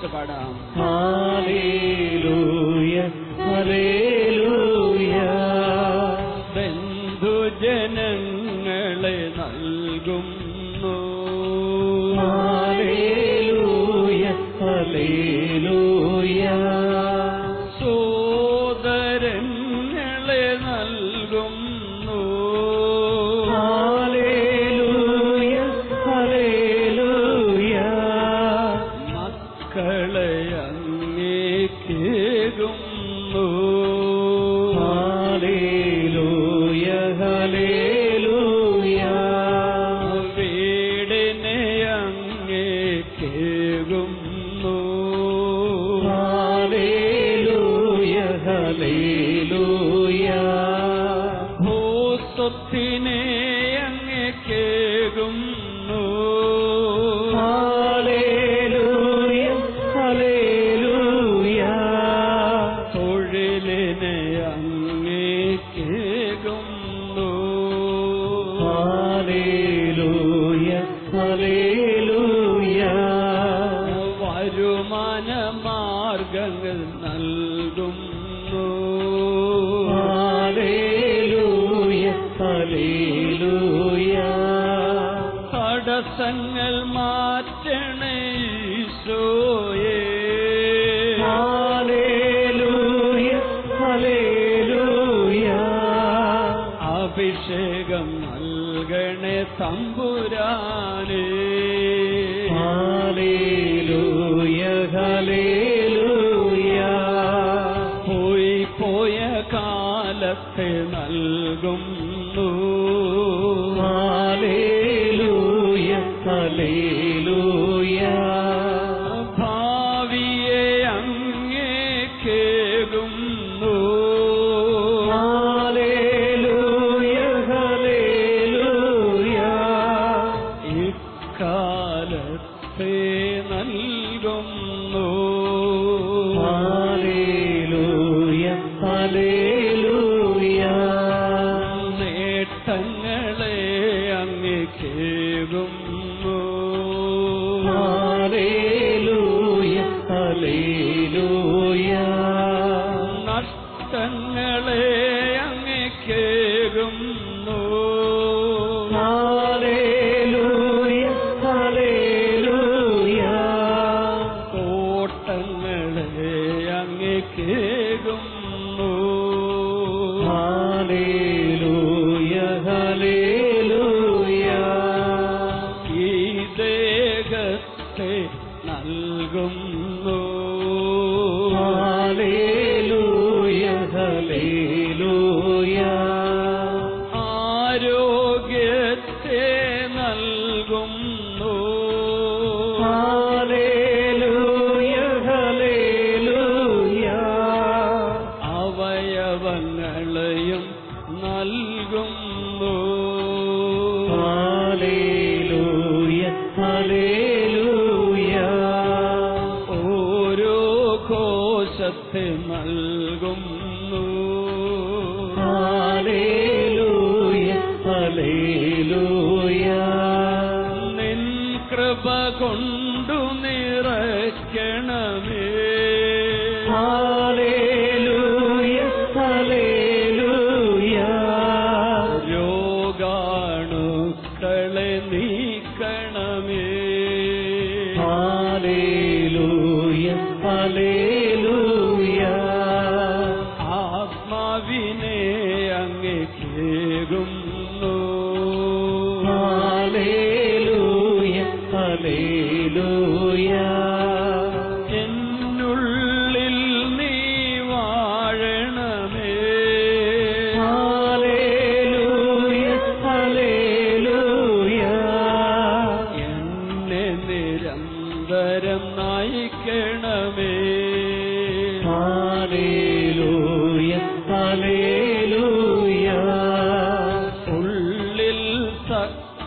స్థుతించబడాం Hare Hey. തടസ്സങ്ങൾ മാറ്റണേ അഭിഷേകം നൽകണേ തമ്പുരാ. don't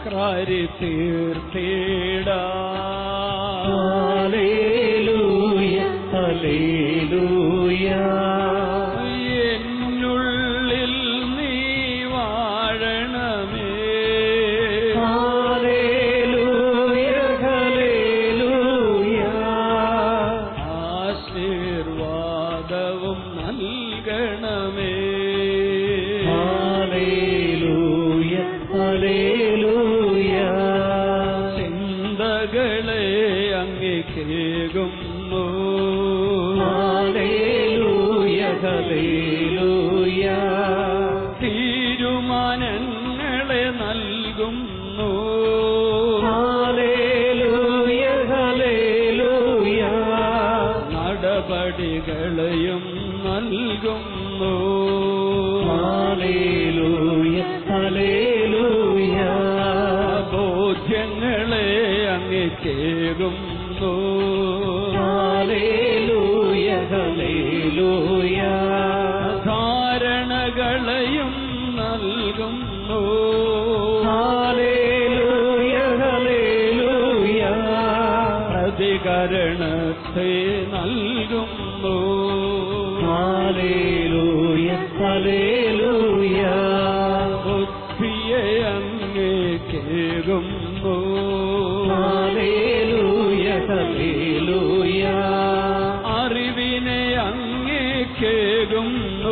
കാരി തീർത്തിടാ അടികളെയും നൽകും. தொடும் நோ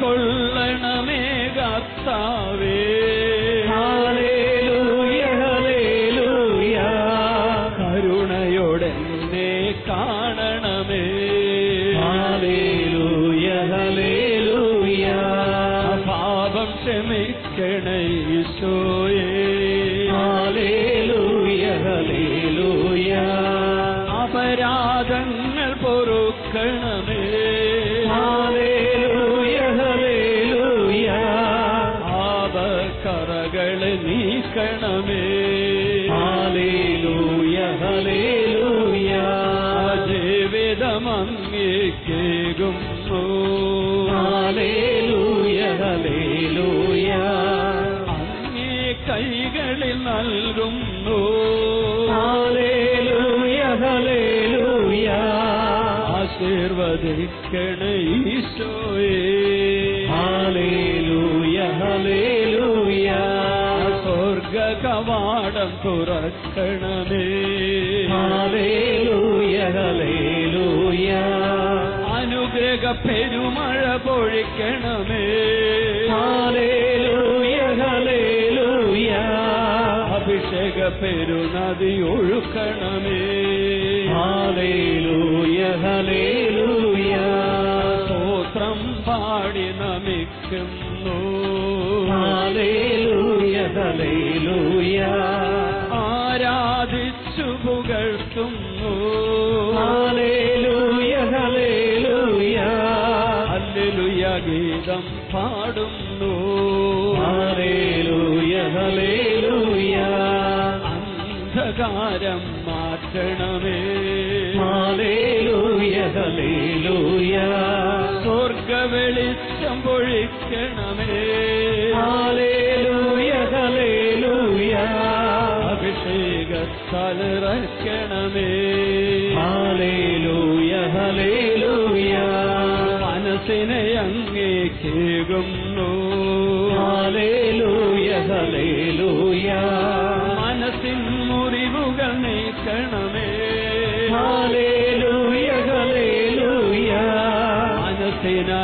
കൊള്ളണമേ കർത്താവേ. ഹല്ലേലൂയ. അങ്ങേ കൈകളിൽ നൽകുന്നു. ഹല്ലേലൂയ ഹല്ലേലൂയ. ആശീർവദിക്കണേ ഈശോയേ. ഹല്ലേലൂയ ഹല്ലേലൂയ. സ്വർഗ കവാടം തുറക്കണമേ. ഹല്ലേലൂയ ഹല്ലേലൂയ. അനുഗ്രഹ പെരുമഴ പൊഴിക്കണമേ. അഭിഷേക പെരുനദി ഒഴുക്കണമേ. Hallelujah hallelujah. സ്തോത്രം പാടി നമിക്കുന്നു. ഹല്ലേലൂയ ഹല്ലേലൂയ. ആരാധിച്ചു പുകഴ്ത്തുന്നു.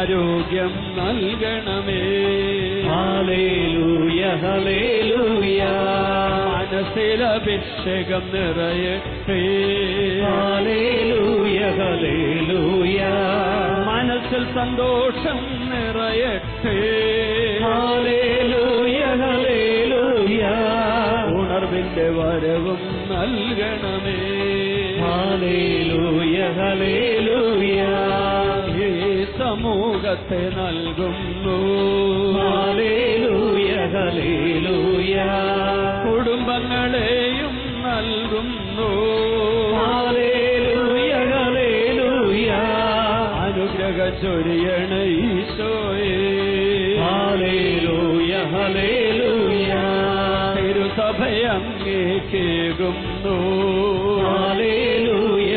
മനസ്സിനാരോഗ്യം നൽകണമേ. ഹല്ലേലൂയ ഹലേലൂയ മനസ്സിലഭിഷേകം നിറയട്ടെ. ഹല്ലേലൂയ ഹലേലൂയ മനസ്സിൽ സന്തോഷം നിറയട്ടെ. ഹല്ലേലൂയ ഹലേലൂയ ഉണർവിന്റെ വരവും നൽകണമേ. ഹല്ലേലൂയ ഈ സമൂഹത്തെ നൽകുന്നു. കുടുംബങ്ങളെയും നൽകുന്നു. അനുഗ്രഹ ചൊരിയണ ഈശോയെ. തിരുസഭയങ്ങേക്കേകുന്നു. ഹല്ലേലൂയ.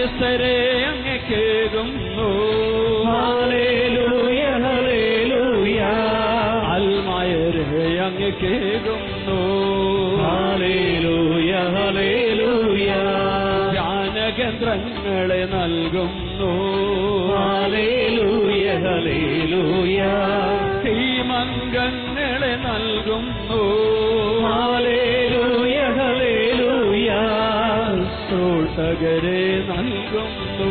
സന്യസ്തരെ അങ്ങ് കേകുന്നു ഹല്ലേലൂയ ഹല്ലേലൂയ. അൽമായരെ അങ്ങ് കേകുന്നു ഹല്ലേലൂയ ഹല്ലേലൂയ. ധ്യാനകേന്ദ്രങ്ങളെ നൽകുന്നു. ശ്രീമംഗങ്ങളെ നൽകുന്നു. ഹല്ലേലൂയ. ശ്രോതകരെ നൽകുന്നു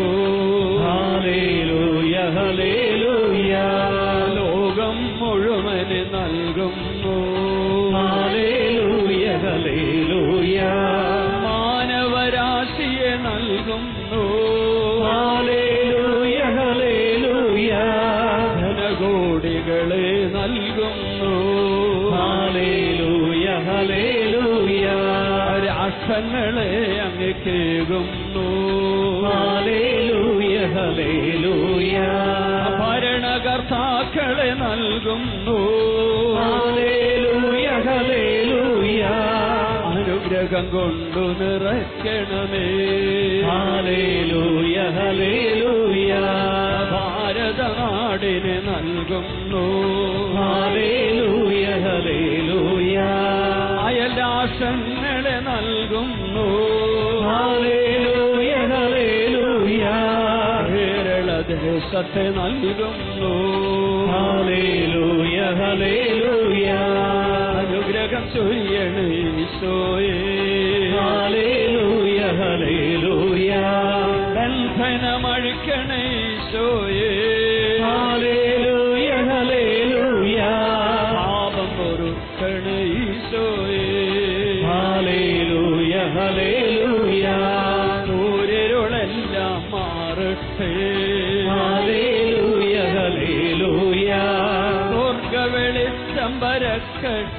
ഹല്ലേലൂയ ഹല്ലേലൂയ ഹല്ലേലൂയ ഭരണകർത്താക്കളെ നൽകുന്നു. അനുഗ്രഹം കൊണ്ടു നിറയ്ക്കണമേ. ഹല്ലേലൂയ ഹലേലൂയ ഭാരതനാടിന് നൽകുന്നു. ദേശത്തെ നൽകുന്നു. ഹലേലൂയ ഹലേലൂയ അനുഗ്രഹം ചൊയ്യണേ ഈശോയേ. Okay.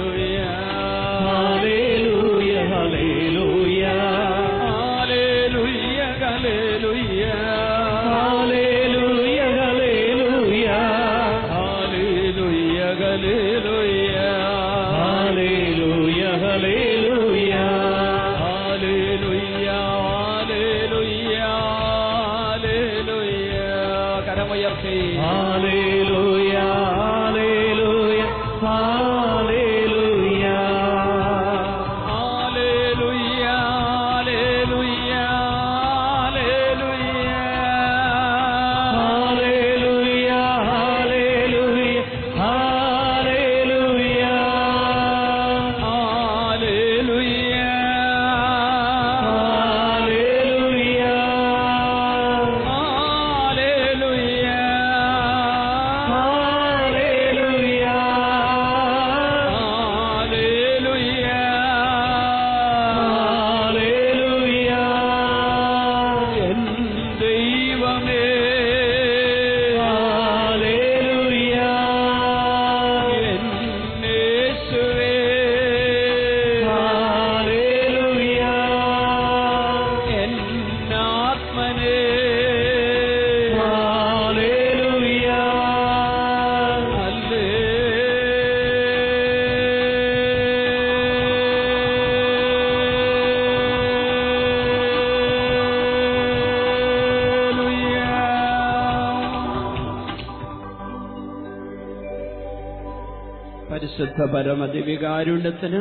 പരിശുദ്ധ പരമതിവികാരുണ്യത്തിന്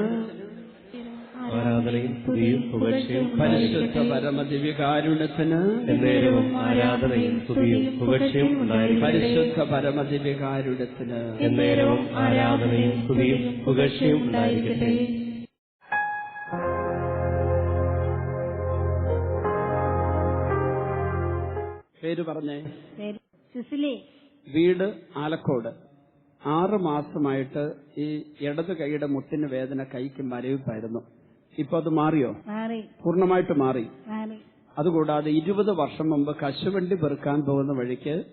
ആരാധനയും സ്തുതിയും പരിശുദ്ധ പരമദിവികാരുണ്യത്തിന് എന്നേരവും ആരാധനയും സ്തുതിയും പുകഴ്ചയും ഉണ്ടായിരിക്കട്ടെ. പരിശുദ്ധ പരമദിവികാരുണ്യത്തിന് എന്നേരവും ആരാധനയും സ്തുതിയും പുകഴ്ചയും ഉണ്ടായിരിക്കട്ടെ. പേര് പറഞ്ഞേ? സിസിലി. വീട് ആലക്കോട്. ആറ് മാസമായിട്ട് ഈ ഇടത് കൈയുടെ മുട്ടിന് വേദന കൈക്ക് മരവിപ്പായിരുന്നു. ഇപ്പൊ അത് മാറിയോ? മാറി. പൂർണമായിട്ട് മാറി. അതുകൂടാതെ ഇരുപത് വർഷം മുമ്പ് കശുവണ്ടി പെറുക്കാൻ പോകുന്ന വഴിക്ക്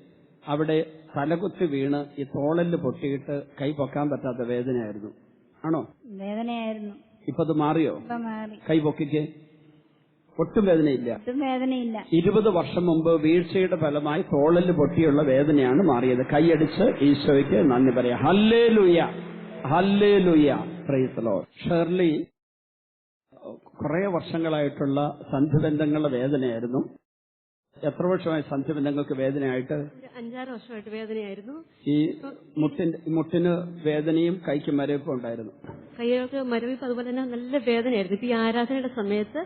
അവിടെ തലകുത്തി വീണ് ഈ തോളൽ പൊട്ടിയിട്ട് കൈ പൊക്കാൻ പറ്റാത്ത വേദനയായിരുന്നു. ആണോ? വേദനയായിരുന്നു. ഇപ്പൊ അത് മാറിയോ? കൈ പൊക്കിക്ക്? ഒട്ടും വേദനയില്ല. ഒട്ടും വേദനയില്ല. ഇരുപത് വർഷം മുമ്പ് വീഴ്ചയുടെ ഫലമായി തോളൽ പൊട്ടിയുള്ള വേദനയാണ് മാറിയത്. കൈയടിച്ച് ഈശോയ്ക്ക് നന്ദി പറയാം. ഹല്ലേ ലുയ ഹല്ലേ ലുയ പ്രൈസലോ ഷെർലി കുറെ വർഷങ്ങളായിട്ടുള്ള സന്ധിബന്ധങ്ങളുടെ വേദനയായിരുന്നു. എത്ര വർഷമായി സന്ധിബന്ധങ്ങൾക്ക് വേദനയായിട്ട്? അഞ്ചാറ് വർഷമായിട്ട് വേദനയായിരുന്നു. ഈ മുട്ടിന്റെ മുട്ടിന് വേദനയും കൈക്ക് മരവിപ്പുണ്ടായിരുന്നു കൈകൾക്ക് മരവിപ്പ് അതുപോലെ തന്നെ നല്ല വേദനയായിരുന്നു. ഇപ്പൊ ഈ ആരാധനയുടെ സമയത്ത്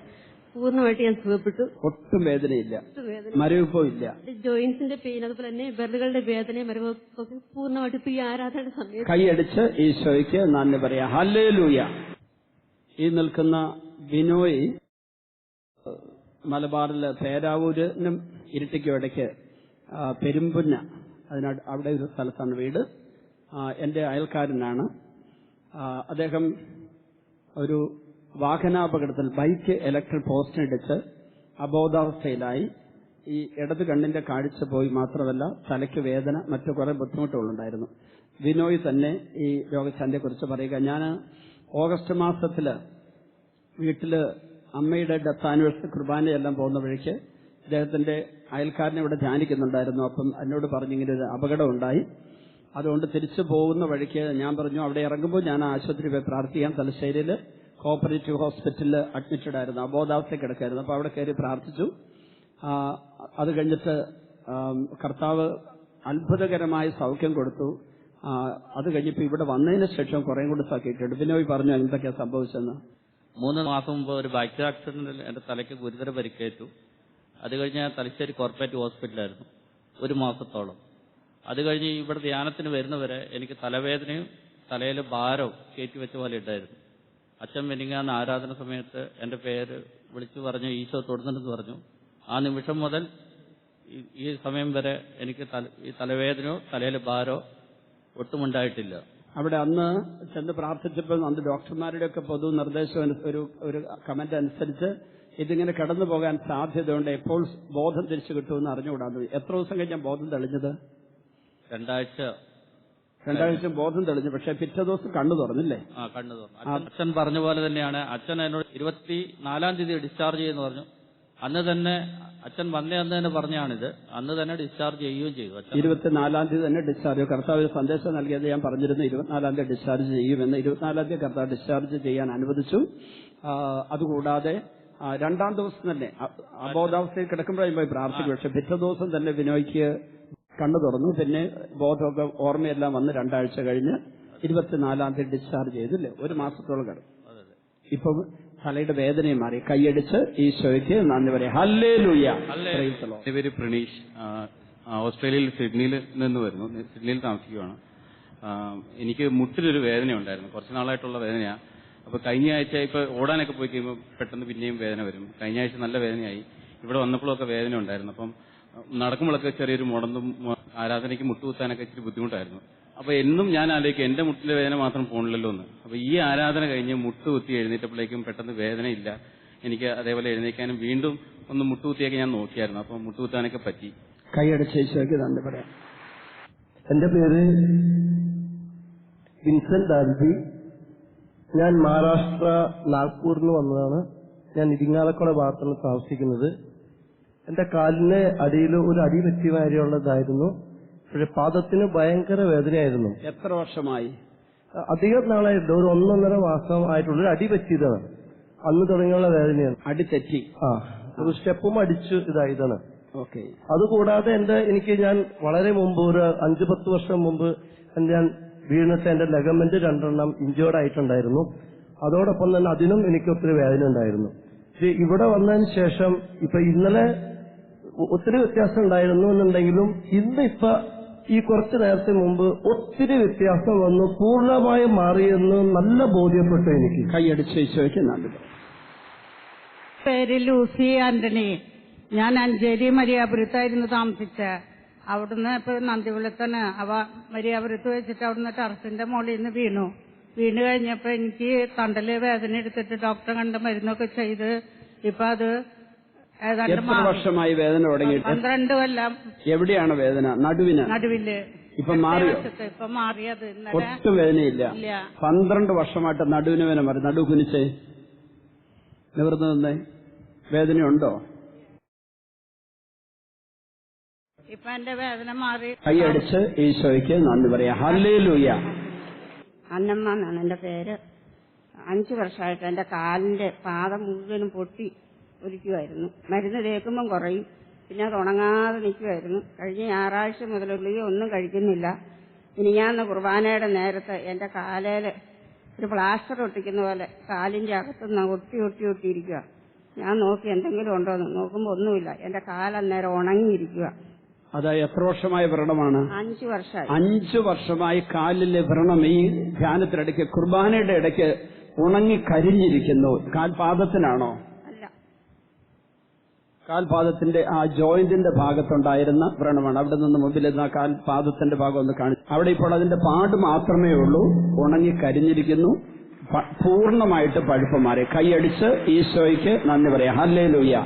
പൂർണമായിട്ട് ഞാൻ സുഖപ്പെട്ടു. ഒട്ടും വേദനയില്ല. വേദന മരവിപ്പോ ഇല്ല. ജോയിന്റ്സിന്റെ പെയിൻ അതുപോലെ തന്നെ വിരലുകളുടെ വേദനയും മരവിപ്പൊക്കെ പൂർണമായിട്ട് ഇപ്പൊ ഈ ആരാധനയുടെ സമയത്ത്. കൈയടിച്ച് ഈശോയ്ക്ക് നന്ദി പറയാം. ഹല്ലേ ലൂയ ഈ നിൽക്കുന്ന ബിനോയ് മലബാറിലെ പേരാവൂരിനും ഇരിട്ടിക്കും ഇടയ്ക്ക് പെരുമ്പുന്ന അതിനട് അവിടെ ഒരു സ്ഥലത്താണ് വീട്. എന്റെ എന്റെ അയൽക്കാരനാണ് അദ്ദേഹം ഒരു വാഹനാപകടത്തിൽ ബൈക്ക് ഇലക്ട്രിക് പോസ്റ്റിനിടിച്ച് അബോധാവസ്ഥയിലായി. ഈ ഇടത് കണ്ണിന്റെ കാഴ്ച പോയി മാത്രമല്ല തലയ്ക്ക് വേദന മറ്റു കുറെ ബുദ്ധിമുട്ടുകളുണ്ടായിരുന്നു. വിനോയ് തന്നെ ഈ രോഗശാന്തിയെ കുറിച്ച് പറയുക. ഞാൻ ഓഗസ്റ്റ് മാസത്തിൽ വീട്ടിൽ അമ്മയുടെ ഡെത്ത് ആനിവേഴ്സറി കുർബാനയെല്ലാം പോകുന്ന വഴിക്ക് അദ്ദേഹത്തിന്റെ അയൽക്കാരനെ ഇവിടെ ധ്യാനിക്കുന്നുണ്ടായിരുന്നു. അപ്പം എന്നോട് പറഞ്ഞു ഇങ്ങനെ ഒരു അപകടം ഉണ്ടായി. അതുകൊണ്ട് തിരിച്ചു പോകുന്ന വഴിക്ക് ഞാൻ പറഞ്ഞു അവിടെ ഇറങ്ങുമ്പോൾ ഞാൻ ആശുപത്രി പോയി പ്രാർത്ഥിക്കാം തലശ്ശേരിയിൽ കോപ്പറേറ്റീവ് ഹോസ്പിറ്റലിൽ അഡ്മിറ്റഡ് ആയിരുന്നു അബോധാവസ്ഥ കിടക്കായിരുന്നു. അപ്പോൾ അവിടെ കയറി പ്രാർത്ഥിച്ചു. അത് കഴിഞ്ഞിട്ട് കർത്താവ് അത്ഭുതകരമായ സൗഖ്യം കൊടുത്തു. അത് കഴിഞ്ഞപ്പോൾ ഇവിടെ വന്നതിന് ശേഷം കുറേ കൂടി സഖ്യക്കേട്ടു ബിനോയ് പറഞ്ഞു എന്തൊക്കെയാ സംഭവിച്ചെന്ന് മൂന്ന് മാസം മുമ്പ് ഒരു ബൈക്ക് ആക്സിഡന്റിൽ എന്റെ തലയ്ക്ക് ഗുരുതര പരിക്കേറ്റു. അത് കഴിഞ്ഞ് തലശ്ശേരി കോർപ്പറേറ്റ് ഹോസ്പിറ്റലായിരുന്നു ഒരു മാസത്തോളം. അത് കഴിഞ്ഞ് ഇവിടെ ധ്യാനത്തിന് വരുന്നവരെ എനിക്ക് തലവേദനയും തലയിലെ ഭാരവും കയറ്റി വെച്ച പോലെ ഉണ്ടായിരുന്നു. അച്ഛൻ വെനിങ്ങാന്ന് ആരാധന സമയത്ത് എന്റെ പേര് വിളിച്ചു പറഞ്ഞു ഈശോ തൊടുന്നുണ്ടെന്ന് പറഞ്ഞു. ആ നിമിഷം മുതൽ ഈ- സമയം വരെ എനിക്ക് ഈ തലവേദനയോ തലയിൽ ഭാരോ ഒട്ടുമുണ്ടായിട്ടില്ല. അവിടെ അന്ന് ചെന്ന് പ്രാർത്ഥിച്ചപ്പോൾ അന്ന് ഡോക്ടർമാരുടെ ഒക്കെ പൊതു നിർദ്ദേശം ഒരു ഒരു കമന്റ് അനുസരിച്ച് ഇതിങ്ങനെ കടന്നു പോകാൻ സാധ്യതയുണ്ട്. എപ്പോൾ ബോധം തിരിച്ചു കിട്ടുമെന്ന് അറിഞ്ഞുകൂടാന്ന് എത്ര ദിവസം കഴിഞ്ഞാൽ ബോധം തെളിഞ്ഞത്? രണ്ടാഴ്ച രണ്ടാഴ്ച ബോധം തെളിഞ്ഞു. പക്ഷെ പിറ്റേ ദിവസം കണ്ണു തുറന്നില്ലേ? ആ കണ്ണു തുറന്നു. അച്ഛൻ- പറഞ്ഞ പോലെ തന്നെയാണ്. അച്ഛൻ എന്നോട് ഇരുപത്തി നാലാം തീയതി ഡിസ്ചാർജ് ചെയ്യുന്ന പറഞ്ഞു. അന്ന് തന്നെ അച്ഛൻ വന്നേ അന്ന് തന്നെ പറഞ്ഞാണിത്. അന്ന് തന്നെ ഡിസ്ചാർജ് ചെയ്യുകയും ചെയ്തു. ഇരുപത്തിനാലാം തീയതി തന്നെ ഡിസ്ചാർജ് കർത്താവ് ഒരു സന്ദേശം നൽകിയത് ഞാൻ പറഞ്ഞിരുന്നു. ഇരുപത്തിനാലാം തീയതി ഡിസ്ചാർജ് ചെയ്യുമെന്ന്. ഇരുപത്തിനാലാം തീയതി കർത്താവ് ഡിസ്ചാർജ് ചെയ്യാൻ അനുവദിച്ചു. അതുകൂടാതെ രണ്ടാം ദിവസം തന്നെ അബോധാവസ്ഥയിൽ കിടക്കുമ്പോഴായി പോയി പ്രാർത്ഥിക്കും. പക്ഷെ പിറ്റേ ദിവസം തന്നെ വിനോയ്ക്ക് കണ്ണു തുറന്നു. പിന്നെ ബോധമൊക്കെ ഓർമ്മയെല്ലാം വന്ന് രണ്ടാഴ്ച കഴിഞ്ഞ് ഇരുപത്തിനാലാം തീയതി ഡിസ്ചാർജ് ചെയ്തില്ലേ? ഒരു മാസത്തോളം കിടന്നു. ഇപ്പം തലയുടെ വേദനയും മാറി. കൈയടിച്ച് ഈശോയ്ക്ക് നന്ദി പറയാം. ഹല്ലേ ലൂയ എന്റെ പേര് പ്രണീഷ്. ഓസ്ട്രേലിയയിൽ സിഡ്നിയിൽ നിന്ന് വരുന്നു. സിഡ്നിയിൽ താമസിക്കുകയാണ് എനിക്ക് മുട്ടിലൊരു വേദന ഉണ്ടായിരുന്നു. കുറച്ച് നാളായിട്ടുള്ള വേദനയാണ് അപ്പൊ കഴിഞ്ഞ ആഴ്ച ഇപ്പൊ ഓടാനൊക്കെ പോയി കഴിയുമ്പോൾ പെട്ടെന്ന് പിന്നെയും വേദന വരും. കഴിഞ്ഞ ആഴ്ച നല്ല വേദനയായി. ഇവിടെ വന്നപ്പോഴൊക്കെ വേദന ഉണ്ടായിരുന്നു. അപ്പം നടക്കുമ്പോഴൊക്കെ ചെറിയൊരു മുടന്തും ആരാധനയ്ക്ക് മുട്ടുകുത്താനൊക്കെ ഇച്ചിരി ബുദ്ധിമുട്ടായിരുന്നു. അപ്പൊ എന്നും ഞാൻ ആലോചിക്കും എന്റെ മുട്ടിലെ വേദന മാത്രം പോണില്ലല്ലോ എന്ന്. അപ്പൊ ഈ ആരാധന കഴിഞ്ഞ് മുട്ടുകുത്തി എഴുന്നേറ്റപ്പോഴേക്കും പെട്ടെന്ന് വേദനയില്ല. എനിക്ക് അതേപോലെ എഴുന്നേക്കാനും വീണ്ടും ഒന്ന് മുട്ടുകുത്തിയൊക്കെ ഞാൻ നോക്കിയായിരുന്നു. അപ്പൊ മുട്ടുകുത്താനൊക്കെ പറ്റി. കൈയടിച്ച് നന്ദി പറയാം. എന്റെ പേര് വിൻസെന്റ് ആൽബി ഞാൻ മഹാരാഷ്ട്ര നാഗ്പൂരിൽ നിന്ന് വന്നതാണ്. ഞാൻ ഇരിങ്ങാലക്കുട ഭാഗത്താണ് താമസിക്കുന്നത്. എന്റെ കാലിന് അടിയിൽ ഒരു അടി പറ്റിയ വാരിയുള്ളതായിരുന്നു. പക്ഷെ പാദത്തിന് ഭയങ്കര വേദനയായിരുന്നു. എത്ര വർഷമായി? അധികം നാളായിരുന്നു ഒരു ഒന്നൊന്നര മാസം ആയിട്ടുള്ള ഒരു അടി പറ്റിയതാണ്. അന്ന് തുടങ്ങിയുള്ള വേദനയാണ്. അടി തെറ്റി. ആ ഒരു സ്റ്റെപ്പും അടിച്ചു ഇതായതാണ്. ഓക്കെ. അതുകൂടാതെ എന്റെ എനിക്ക് ഞാൻ വളരെ മുമ്പ് ഒരു അഞ്ചു പത്ത് വർഷം മുമ്പ് ഞാൻ വീണിട്ട് എന്റെ ലെഗമെന്റ് രണ്ടെണ്ണം ഇഞ്ചേർഡ് ആയിട്ടുണ്ടായിരുന്നു. അതോടൊപ്പം തന്നെ അതിനും എനിക്ക് ഒത്തിരി വേദന ഉണ്ടായിരുന്നു. ഇവിടെ വന്നതിന് ശേഷം ഇപ്പൊ ഇന്നലെ ഒത്തിരി വ്യത്യാസം ഉണ്ടായിരുന്നു എന്നുണ്ടെങ്കിലും ഇന്ന് ഇപ്പൊ ഈ കുറച്ചു നേരത്തെ മുമ്പ് ഒത്തിരി വ്യത്യാസം വന്നു പൂർണമായി മാറിയെന്ന് നല്ല ബോധ്യപ്പെട്ടു എനിക്ക്. കൈയടിച്ച് ഈശോയ്ക്ക് നന്ദി. പേര് ലൂസി ആന്റണി. ഞാൻ അഞ്ചേരി മരിയാപുരത്തായിരുന്നു താമസിച്ച. അവിടുന്ന് ഇപ്പൊ നന്ദികുളത്താണ് അവ മരിയാപുരത്ത് വെച്ചിട്ട് അവിടുന്ന് ടെറസിന്റെ മുകളിൽ നിന്ന് വീണു. വീണ് കഴിഞ്ഞപ്പോ എനിക്ക് തണ്ടൽ വേദന എടുത്തിട്ട് ഡോക്ടറെ കണ്ട് മരുന്നൊക്കെ ചെയ്ത് ഇപ്പൊ അത് എത്ര വർഷമായി വേദന തുടങ്ങിയിട്ട്? പന്ത്രണ്ട് കൊല്ലം എവിടെയാണ് വേദന? നടുവിന്? നടുവിൽ. ഇപ്പൊ മാറിയോ? ഇപ്പൊ മാറിയത് ഒട്ടും വേദനയില്ല. ഇല്ല. പന്ത്രണ്ട് വർഷമായിട്ട് നടുവിന് വേദന മാറി. നടു കുനിച്ചേ. നിവർന്നു നിന്നേ. വേദനയുണ്ടോ? ഇപ്പൊ എന്റെ വേദന മാറി. കൈയടിച്ച് ഈശോയ്ക്ക് നന്ദി പറയാ. ഹല്ലേ ലൂയ അന്നമ്മ എന്നാണ് എന്റെ പേര്. അഞ്ചു വർഷമായിട്ട് എന്റെ കാലിന്റെ പാദം മുഴുവനും പൊട്ടി. ഒലിക്കുമായിരുന്നു മരുന്ന് തേക്കുമ്പം കുറയും. പിന്നെ അത് ഉണങ്ങാതെ നിൽക്കുമായിരുന്നു കഴിഞ്ഞ ഞായറാഴ്ച മുതൽ ഗുളിക ഒന്നും കഴിക്കുന്നില്ല. ഇനി ഞാൻ കുർബാനയുടെ നേരത്തെ എന്റെ കാലേൽ ഒരു പ്ലാസ്റ്റർ ഒട്ടിക്കുന്ന പോലെ കാലിന്റെ അകത്തുനിന്ന് ഒട്ടി ഒട്ടി ഒട്ടിയിരിക്കുക ഞാൻ നോക്കി എന്തെങ്കിലും ഉണ്ടോ എന്ന് നോക്കുമ്പോൾ ഒന്നുമില്ല. എന്റെ കാലന്നേരം ഉണങ്ങിയിരിക്കുക അത് എത്ര വർഷമായ വ്രണമാണ്? അഞ്ചു വർഷമായി. അഞ്ചു വർഷമായി കാലിലെ വ്രണം ഈ ധ്യാനത്തിനിടയ്ക്ക് കുർബാനയുടെ ഇടയ്ക്ക് ഉണങ്ങി കരിഞ്ഞിരിക്കുന്നു. കാൽപാദത്തിനാണോ കാൽപാദത്തിന്റെ ആ ജോയിന്റിന്റെ ഭാഗത്തുണ്ടായിരുന്ന വ്രണമാണ്. അവിടെ നിന്ന് ആ കാൽപാദത്തിന്റെ ഭാഗം ഒന്ന് കാണിച്ചു അവിടെ ഇപ്പോൾ അതിന്റെ പാട് മാത്രമേ ഉള്ളൂ. ഉണങ്ങി കരിഞ്ഞിരിക്കുന്നു. പൂർണമായിട്ട് പഴുപ്പ് മാറി. കൈയടിച്ച് ഈശോയ്ക്ക് നന്ദി പറയാം. ഹല്ലേ ലൂയ്യ